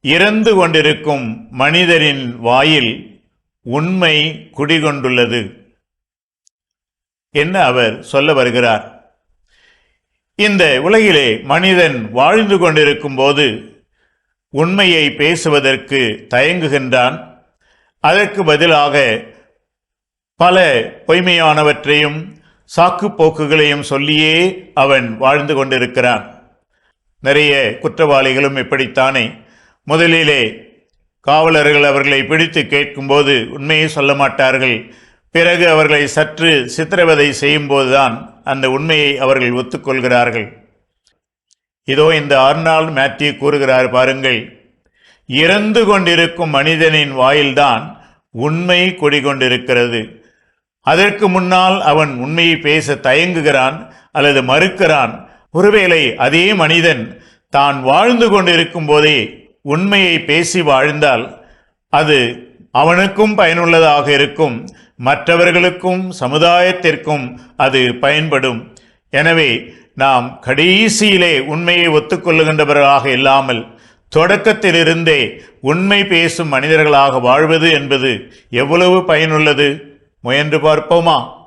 இறந்து கொண்டிருக்கும் மனிதரின் வாயில் உண்மை குடிகொண்டுள்ளது என்ன அவர் சொல்ல வருகிறார். இந்த உலகிலே மனிதன் வாழ்ந்து கொண்டிருக்கும் போது உண்மையை பேசுவதற்கு தயங்குகின்றான். அதற்கு பதிலாக பல பொய்மையானவற்றையும் சாக்கு போக்குகளையும் சொல்லியே அவன் வாழ்ந்து கொண்டிருக்கிறான். நிறைய குற்றவாளிகளும் இப்படித்தானே முதலிலே காவலர்கள் அவர்களை பிடித்து கேட்கும்போது உண்மையை சொல்ல மாட்டார்கள். பிறகு அவர்களை சற்று சித்திரவதை செய்யும்போதுதான் அந்த உண்மையை அவர்கள் ஒத்துக்கொள்கிறார்கள். இதோ இந்த ஆர்னால்ட் மேத்யூ கூறுகிறார் பாருங்கள். இறந்து கொண்டிருக்கும் மனிதனின் வாயில்தான் உண்மை குடிகொண்டிருக்கிறது. அதற்கு முன்னால் அவன் உண்மையை பேச தயங்குகிறான் அல்லது மறுக்கிறான். ஒருவேளை அதே மனிதன் தான் வாழ்ந்து கொண்டிருக்கும் போதே உண்மையை பேசி வாழ்ந்தால் அது அவனுக்கும் பயனுள்ளதாக இருக்கும் மற்றவர்களுக்கும் சமுதாயத்திற்கும் அது பயன்படும். எனவே நாம் கடைசியிலே உண்மையை ஒத்துக்கொள்ளுகின்றவர்களாக இல்லாமல் தொடக்கத்திலிருந்தே உண்மை பேசும் மனிதர்களாக வாழ்வது என்பது எவ்வளவு பயனுள்ளது? முயன்று பார்ப்போமா?